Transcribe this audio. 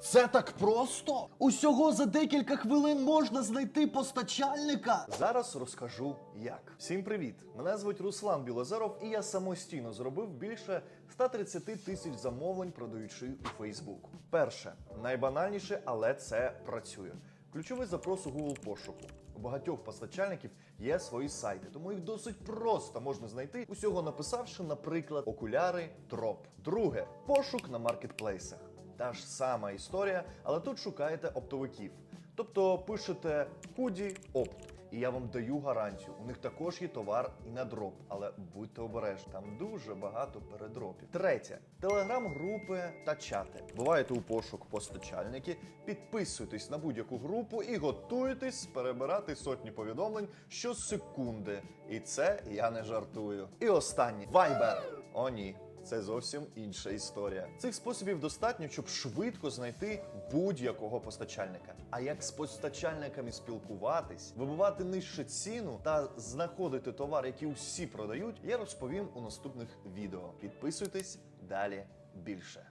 Це так просто? Усього за декілька хвилин можна знайти постачальника. Зараз розкажу як. Всім привіт! Мене звуть Руслан Білозеров, і я самостійно зробив більше 130 тисяч замовлень, продаючи у Facebook. Перше, найбанальніше, але це працює. Ключовий запрос у Google пошуку. У багатьох постачальників є свої сайти, тому їх досить просто можна знайти, усього написавши, наприклад, окуляри дроп. Друге пошук на маркетплейсах. Та ж сама історія, але тут шукаєте оптовиків. Тобто пишете худі опт. І я вам даю гарантію. У них також є товар і на дроп, але будьте обережні, там дуже багато передропів. Третє телеграм-групи та чати. Буваєте у пошук постачальники, підписуйтесь на будь-яку групу і готуйтесь перебирати сотні повідомлень щосекунди. І це я не жартую. І останнє Viber. О, ні. Це зовсім інша історія. Цих способів достатньо, щоб швидко знайти будь-якого постачальника. А як з постачальниками спілкуватись, вибивати нижче ціну та знаходити товар, який усі продають, я розповім у наступних відео. Підписуйтесь далі більше.